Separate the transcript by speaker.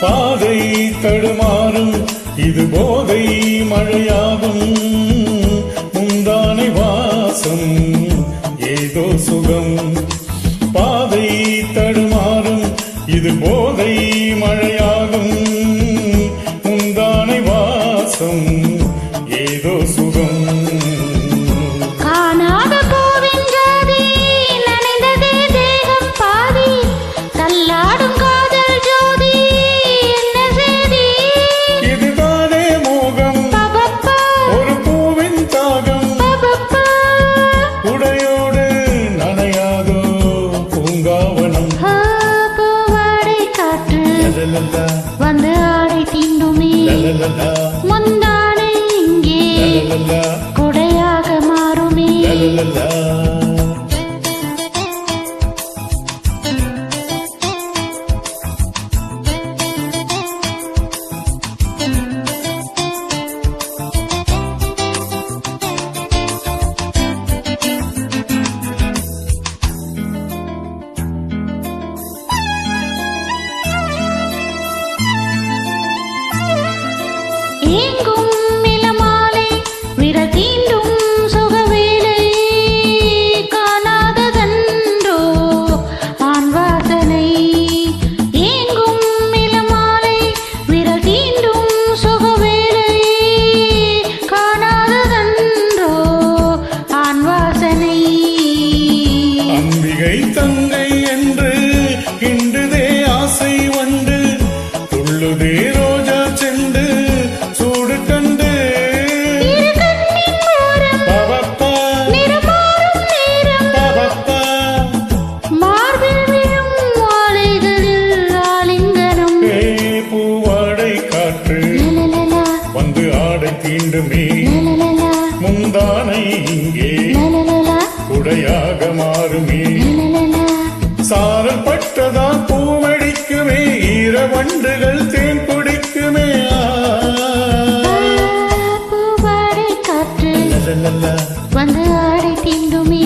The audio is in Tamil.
Speaker 1: பாதை தடுமா இதோ சுகம். பாதை தடுமாறும். இது போதை மழையா
Speaker 2: வந்து ஆடை தீண்டுமே. முந்தானே இங்கே. 天
Speaker 1: 宫
Speaker 2: வேண்டுமே முந்தானை
Speaker 1: இங்கே
Speaker 2: குடையாக மாறுமே சாரல் பட்டதா
Speaker 1: பூமடிக்குமே ஈரவண்டுகள் தேன்
Speaker 2: குடிக்குமே
Speaker 1: வந்து ஆடை தீண்டுமே